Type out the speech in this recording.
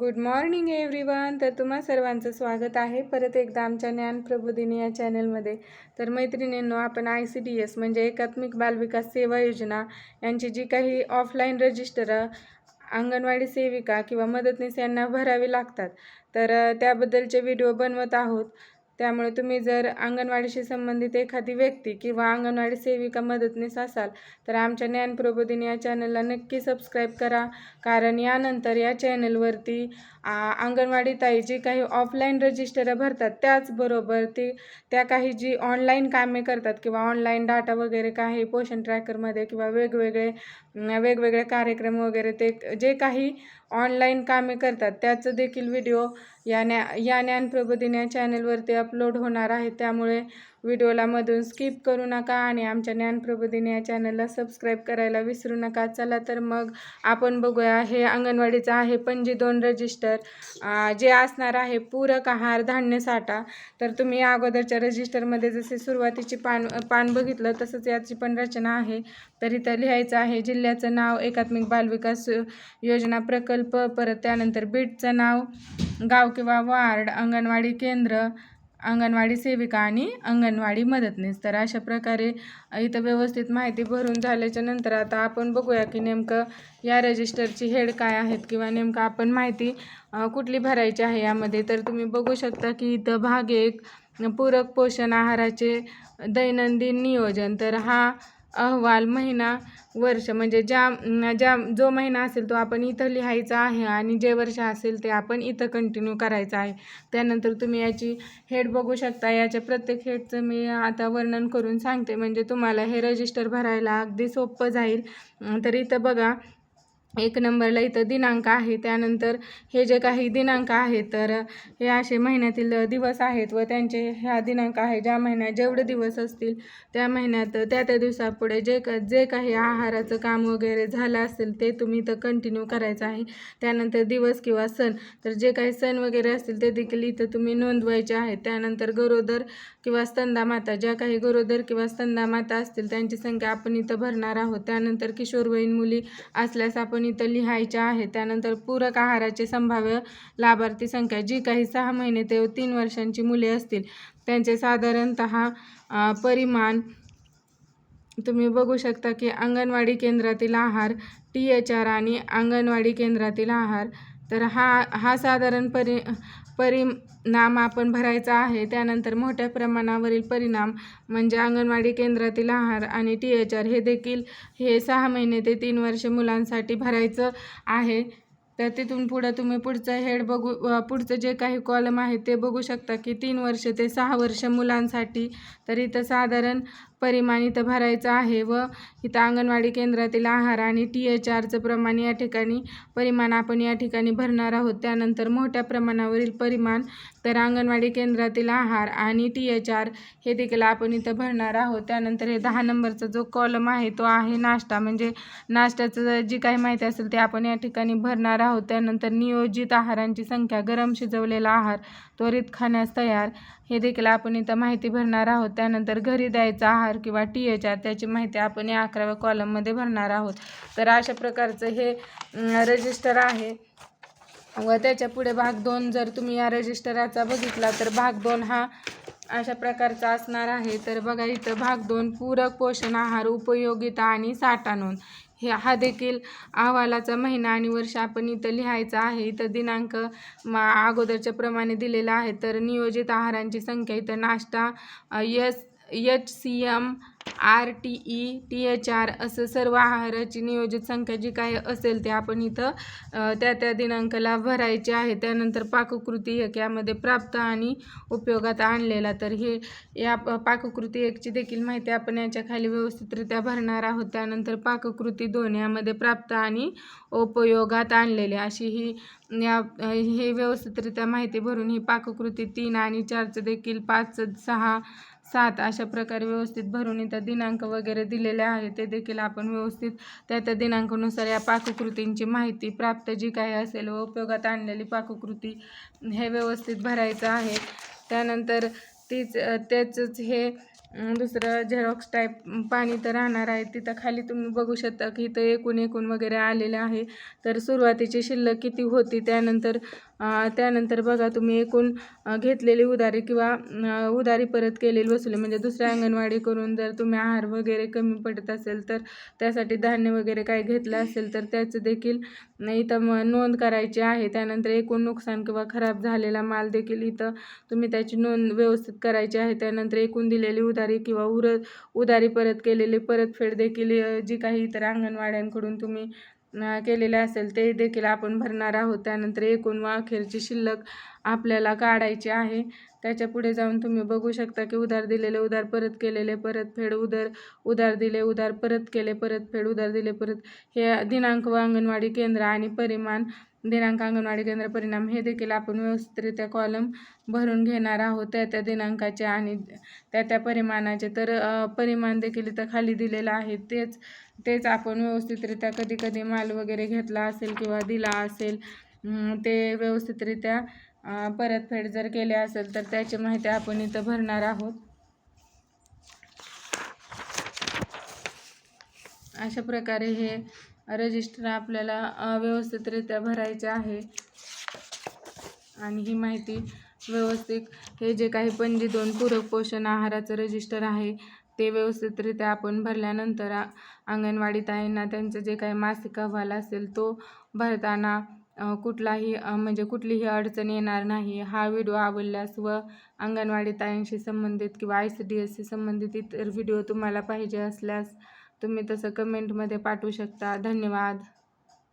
Good morning everyone तर तुम्हा सर्वांचं स्वागत आहे. परत एकदा आमच्या ज्ञान प्रबोधिनी या चॅनलमध्ये. तर मैत्रिणींनो आपण आय सी डी एस म्हणजे एकात्मिक बालविकास सेवा योजना यांची जी काही ऑफलाईन रजिस्टर अंगणवाडी सेविका किंवा मदतनीस यांना भरावी लागतात. तर त्याबद्दलचे व्हिडिओ बनवत आहोत. त्यामुळे तुम्ही जर अंगणवाडीशी संबंधित एखादी व्यक्ती किंवा अंगणवाडी सेविका मदतनीस असाल तर आमच्या ज्ञान प्रबोधिनी या चॅनलला नक्की सबस्क्राईब करा. कारण यानंतर या चॅनलवरती अंगणवाडी ताई जी काही ऑफलाईन रजिस्टर भरतात त्याचबरोबर ती त्या काही जी ऑनलाईन कामे करतात किंवा ऑनलाईन डाटा वगैरे काही पोषण ट्रॅकरमध्ये किंवा वेगवेगळे वेगवेगळे कार्यक्रम वगैरे ते जे काही ऑनलाईन कामे करतात त्याचं देखील व्हिडिओ या ज्ञा या ज्ञान या चॅनलवरती अपलोड होणार आहे. त्यामुळे व्हिडिओला मधून स्किप करू नका आणि आमच्या ज्ञान प्रबोधिनी या चॅनलला सबस्क्राईब करायला विसरू नका. चला तर मग आपण बघूया हे अंगणवाडीचं आहे पणजी दोन रजिस्टर. जे असणार आहे पूरक आहार धान्य साठा. तर तुम्ही अगोदरच्या रजिस्टरमध्ये जसे सुरुवातीची पान पान बघितलं तसंच याची पण रचना आहे. तर इथं लिहायचं आहे जिल्ह्याचं नाव एकात्मिक बालविकास योजना प्रकल्प परत त्यानंतर बीटचं नाव गाव किंवा वार्ड अंगणवाडी केंद्र अंगणवाडी सेविका आणि अंगणवाडी मदतनीस. तर अशा प्रकारे इथं व्यवस्थित माहिती भरून झाल्याच्यानंतर आता आपण बघूया की नेमकं या रजिस्टरची हेड काय आहेत किंवा नेमकं आपण माहिती कुठली भरायची आहे यामध्ये. तर तुम्ही बघू शकता की इथं भाग एक पूरक पोषण आहाराचे दैनंदिन नियोजन. तर हा अहवाल महिना वर्ष म्हणजे ज्या ज्या जो महिना असेल तो आपण इथं लिहायचा आहे आणि जे वर्ष असेल ते आपण इथं कंटिन्यू करायचं आहे. त्यानंतर तुम्ही याची हेड बघू शकता. याच्या प्रत्येक हेडचं मी आता वर्णन करून सांगते. म्हणजे तुम्हाला हे रजिस्टर भरायला अगदी सोपं जाईल. तर इथं बघा एक नंबरला इथं दिनांक आहे. त्यानंतर हे जे काही दिनांक आहेत तर हे असे महिन्यातील दिवस आहेत व त्यांचे ह्या दिनांक आहे. ज्या महिन्यात जेवढे दिवस असतील त्या महिन्यात त्या त्या दिवसापुढे जे क जे काही आहाराचं काम वगैरे झालं असेल ते तुम्ही इथं कंटिन्यू करायचं आहे. त्यानंतर दिवस किंवा सण तर जे काही सण वगैरे असतील ते देखील इथं तुम्ही नोंदवायचे आहेत. त्यानंतर गरोदर किंवा स्तंदा माता ज्या काही गरोदर किंवा स्तंदा माता असतील त्यांची संख्या आपण इथं भरणार आहोत. त्यानंतर किशोरवयीन मुली असल्यास आपण इथं लिहायच्या आहे. त्यानंतर पूरक आहाराचे संभाव्य लाभार्थी संख्या जी काही सहा महिने ते तीन वर्षांची मुले असतील त्यांचे साधारणतः परिमाण तुम्ही बघू शकता की अंगणवाडी केंद्रातील आहार टी एच आर आणि अंगणवाडी केंद्रातील आहार तर हा हा साधारण परि परिणाम आपण भरायचा आहे. त्यानंतर मोठ्या प्रमाणावरील परिणाम म्हणजे अंगणवाडी केंद्रातील आहार आणि टी एच आर हे देखील हे सहा महिने ते तीन वर्ष मुलांसाठी भरायचं आहे. तर तिथून पुढं तुम्ही पुढचं हेड बघू पुढचं जे काही कॉलम आहे ते बघू शकता की तीन वर्ष ते सहा वर्ष मुलांसाठी. तर इथं साधारण परिमाण इथं भरायचं आहे व इथं अंगणवाडी केंद्रातील आहार आणि टी एच आरचं प्रमाण या ठिकाणी परिमाण आपण या ठिकाणी भरणार आहोत. त्यानंतर मोठ्या प्रमाणावरील परिमाण तर अंगणवाडी केंद्रातील आहार आणि टी एच आर हे देखील आपण इथं भरणार आहोत. त्यानंतर हे दहा नंबरचा जो कॉलम आहे तो आहे नाश्ता. म्हणजे नाश्त्याचं जी काही माहिती असेल ते आपण या ठिकाणी भरणार आहोत. त्यानंतर नियोजित आहारांची संख्या गरम शिजवलेला आहार त्वरित खाण्यास तयार हे देखील आपण इथं माहिती भरणार आहोत. त्यानंतर घरी द्यायचा आहार आर किंवा टी एच आर त्याची माहिती आपण या अकराव्या कॉलममध्ये भरणार आहोत. तर अशा प्रकारचं हे रजिस्टर आहे. व त्याच्या पुढे भाग दोन जर तुम्ही या रजिस्टराचा बघितला तर भाग दोन हा अशा प्रकारचा असणार आहे. तर बघा इथं भाग दोन पूरक पोषण आहार उपयोगिता आणि साठा नोंद. हे हा देखील अहवालाचा महिना आणि वर्ष आपण इथं लिहायचा आहे. इथं दिनांक मा अगोदरच्या प्रमाणे दिलेला आहे. तर नियोजित आहारांची संख्या इथं नाश्ता S H C M R T E T H R असं सर्व आहाराची नियोजित संख्या जी काय असेल ते आपण इथं त्या त्या दिनांकाला भरायची आहे. त्यानंतर पाककृती एक यामध्ये प्राप्त आणि उपयोगात आणलेला. तर हे या पाककृती एकची देखील माहिती आपण याच्या खाली व्यवस्थितरित्या भरणार आहोत. त्यानंतर पाककृती दोन यामध्ये प्राप्त आणि उपयोगात आणलेले. अशी ही या हे व्यवस्थितरित्या माहिती भरून ही पाककृती तीन आणि चारचं देखील पाच सहा सात अशा प्रकारे व्यवस्थित भरून इथं दिनांक वगैरे दिलेले आहे. ते देखील आपण व्यवस्थित त्या त्या दिनांकानुसार या पाककृतींची माहिती प्राप्त जी काही असेल व उपयोगात आणलेली पाककृती हे व्यवस्थित भरायचं आहे. त्यानंतर तीच त्याचंच हे दुसरं झेरॉक्स टाईप पाणी तर राहणार आहे. तिथं खाली तुम्ही बघू शकता की इथं एकूण एकूण वगैरे आलेलं आहे. तर सुरुवातीची शिल्लक किती होती? त्यानंतर त्यानंतर बघा तुम्ही एकूण घेतलेली उधारी किंवा उधारी परत केलेली वसुली म्हणजे दुसऱ्या अंगणवाडीकडून जर तुम्ही आहार वगैरे कमी पडत असेल तर त्यासाठी धान्य वगैरे काय घेतलं असेल तर त्याचं देखील इथं मग नोंद करायची आहे. त्यानंतर एकूण नुकसान किंवा खराब झालेला माल देखील इथं तुम्ही त्याची नोंद व्यवस्थित करायची आहे. त्यानंतर एकूण दिलेली उधारी किंवा उर उधारी परत केलेली परतफेड देखील जी काही इतर अंगणवाड्यांकडून तुम्ही केलेले असेल ते देखील आपण भरणार आहोत. त्यानंतर एकूण व अखेरची शिल्लक आपल्याला काढायची आहे. त्याच्या पुढे जाऊन तुम्ही बघू शकता की उधार दिलेले उधार परत केलेले परतफेड उधार उधार दिले उधार परत केले परतफेड उधार दिले परत हे दिनांक व अंगणवाडी केंद्र आणि परिमाण दिनांक अंगणवाडी केंद्र परिणाम हे देखील आपण व्यवस्थितरित्या कॉलम भरून घेणार आहोत. त्या त्या दिनांकाचे आणि त्या त्या परिमाणाचे. तर परिमाण देखील इथं खाली दिलेलं आहे. तेच तेच आपण व्यवस्थितरित्या कधी कधी माल वगैरे घेतला असेल किंवा दिला असेल ते व्यवस्थितरित्या परतफेड जर केले असेल तर त्याची माहिती आपण इथं भरणार आहोत. अशा प्रकारे हे रजिस्टर आपल्याला व्यवस्थितरित्या भरायचे आहे. आणि ही माहिती व्यवस्थित हे जे काही पणजी दोन पूरक पोषण आहाराचं रजिस्टर आहे ते व्यवस्थितरित्या आपण भरल्यानंतर आ- अंगणवाडी ताईंना त्यांचं जे काही मासिक अहवाल असेल तो भरताना कुठलाही म्हणजे कुठलीही अडचण येणार नाही. हा व्हिडिओ आवडल्यास व अंगणवाडी ताईंशी संबंधित किंवा आय सी डी एसशी संबंधित इतर व्हिडिओ तुम्हाला पाहिजे असल्यास तुम्ही तसं कमेंटमध्ये पाठवू शकता. धन्यवाद.